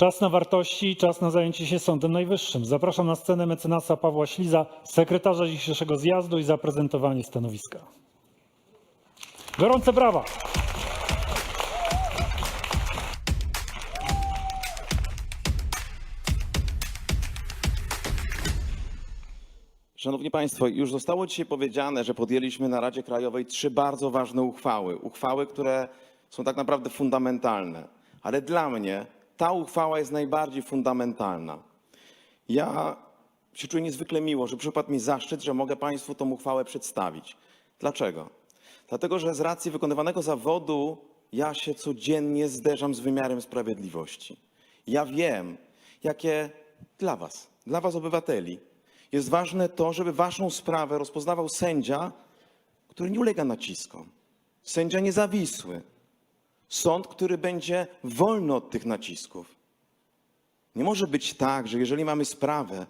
Czas na wartości, czas na zajęcie się Sądem Najwyższym. Zapraszam na scenę mecenasa Pawła Śliza, sekretarza dzisiejszego zjazdu i zaprezentowanie stanowiska. Gorące brawa! Szanowni Państwo, już zostało dzisiaj powiedziane, że podjęliśmy na Radzie Krajowej trzy bardzo ważne uchwały. Uchwały, które są tak naprawdę fundamentalne. Ale dla mnie ta uchwała jest najbardziej fundamentalna. Ja się czuję niezwykle miło, że przypadł mi zaszczyt, że mogę Państwu tą uchwałę przedstawić. Dlaczego? Dlatego, że z racji wykonywanego zawodu ja się codziennie zderzam z wymiarem sprawiedliwości. Ja wiem, jakie dla Was, dla Was obywateli, jest ważne to, żeby Waszą sprawę rozpoznawał sędzia, który nie ulega naciskom. Sędzia niezawisły. Sąd, który będzie wolny od tych nacisków. Nie może być tak, że jeżeli mamy sprawę,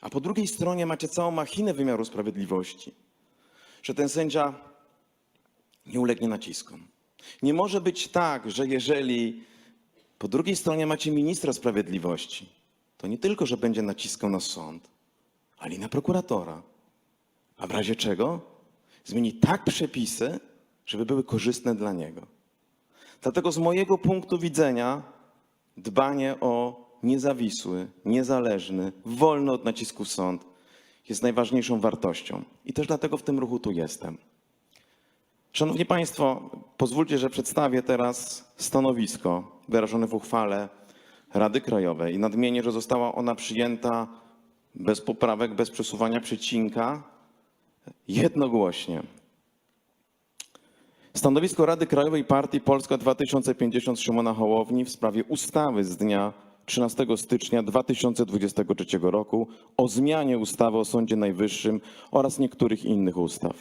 a po drugiej stronie macie całą machinę wymiaru sprawiedliwości, że ten sędzia nie ulegnie naciskom. Nie może być tak, że jeżeli po drugiej stronie macie ministra sprawiedliwości, to nie tylko, że będzie naciskał na sąd, ale i na prokuratora. A w razie czego zmieni tak przepisy, żeby były korzystne dla niego. Dlatego z mojego punktu widzenia dbanie o niezawisły, niezależny, wolny od nacisków sąd jest najważniejszą wartością. I też dlatego w tym ruchu tu jestem. Szanowni Państwo, pozwólcie, że przedstawię teraz stanowisko wyrażone w uchwale Rady Krajowej i nadmienię, że została ona przyjęta bez poprawek, bez przesuwania przecinka, jednogłośnie. Stanowisko Rady Krajowej Partii Polska 2050 Szymona Hołowni w sprawie ustawy z dnia 13 stycznia 2023 roku o zmianie ustawy o Sądzie Najwyższym oraz niektórych innych ustaw.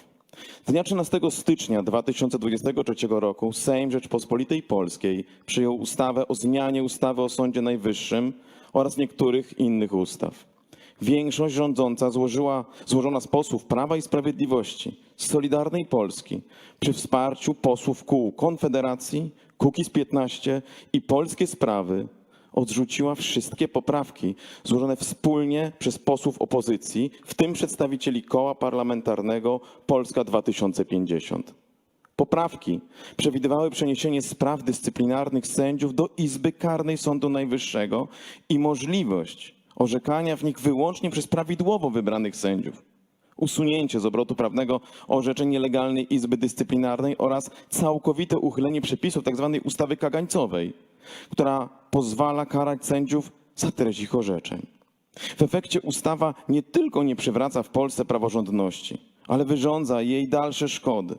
Dnia 13 stycznia 2023 roku Sejm Rzeczpospolitej Polskiej przyjął ustawę o zmianie ustawy o Sądzie Najwyższym oraz niektórych innych ustaw. Większość rządząca złożyła, złożona z posłów Prawa i Sprawiedliwości, Solidarnej Polski, przy wsparciu posłów kół Konfederacji, Kukiz 15 i Polskie Sprawy odrzuciła wszystkie poprawki złożone wspólnie przez posłów opozycji, w tym przedstawicieli koła parlamentarnego Polska 2050. Poprawki przewidywały przeniesienie spraw dyscyplinarnych sędziów do Izby Karnej Sądu Najwyższego i możliwość orzekania w nich wyłącznie przez prawidłowo wybranych sędziów. Usunięcie z obrotu prawnego orzeczeń nielegalnej Izby Dyscyplinarnej oraz całkowite uchylenie przepisów tzw. ustawy kagańcowej, która pozwala karać sędziów za treść ich orzeczeń. W efekcie ustawa nie tylko nie przywraca w Polsce praworządności, ale wyrządza jej dalsze szkody.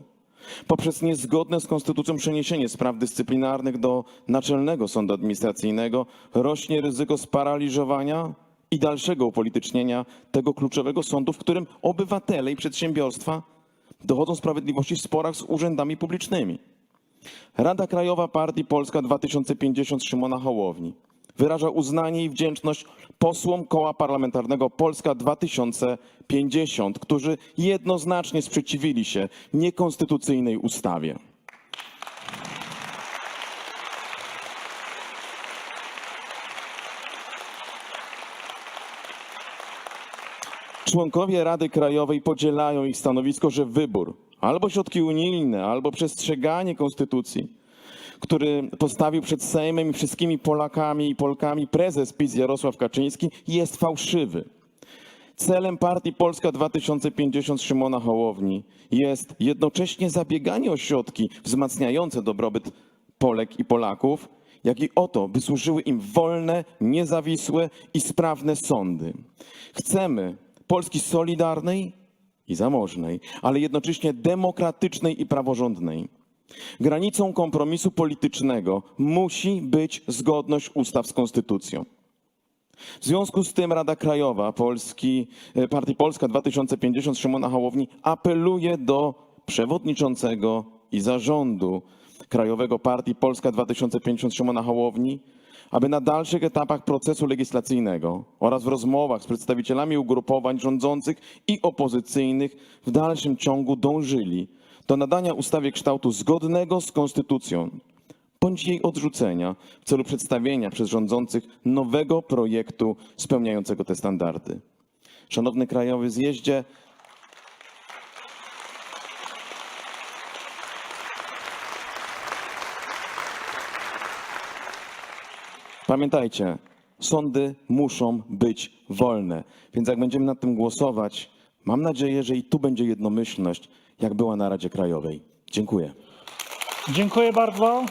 Poprzez niezgodne z konstytucją przeniesienie spraw dyscyplinarnych do Naczelnego Sądu Administracyjnego rośnie ryzyko sparaliżowania i dalszego upolitycznienia tego kluczowego sądu, w którym obywatele i przedsiębiorstwa dochodzą sprawiedliwości w sporach z urzędami publicznymi. Rada Krajowa Partii Polska 2050 Szymona Hołowni wyraża uznanie i wdzięczność posłom koła parlamentarnego Polska 2050, którzy jednoznacznie sprzeciwili się niekonstytucyjnej ustawie. Członkowie Rady Krajowej podzielają ich stanowisko, że wybór albo środki unijne, albo przestrzeganie konstytucji, który postawił przed Sejmem i wszystkimi Polakami i Polkami prezes PiS Jarosław Kaczyński, jest fałszywy. Celem partii Polska 2050 Szymona Hołowni jest jednocześnie zabieganie o środki wzmacniające dobrobyt Polek i Polaków, jak i o to, by służyły im wolne, niezawisłe i sprawne sądy. Chcemy Polski solidarnej i zamożnej, ale jednocześnie demokratycznej i praworządnej. Granicą kompromisu politycznego musi być zgodność ustaw z konstytucją. W związku z tym Rada Krajowa Polski, e, Partii Polska 2050 Szymona Hołowni apeluje do przewodniczącego i zarządu Krajowego Partii Polska 2050 Szymona Hołowni, aby na dalszych etapach procesu legislacyjnego oraz w rozmowach z przedstawicielami ugrupowań rządzących i opozycyjnych w dalszym ciągu dążyli do nadania ustawie kształtu zgodnego z konstytucją, bądź jej odrzucenia w celu przedstawienia przez rządzących nowego projektu spełniającego te standardy. Szanowny Krajowy Zjeździe, Pamiętajcie, sądy muszą być wolne, więc jak będziemy nad tym głosować, mam nadzieję, że i tu będzie jednomyślność, jak była na Radzie Krajowej. Dziękuję. Dziękuję bardzo.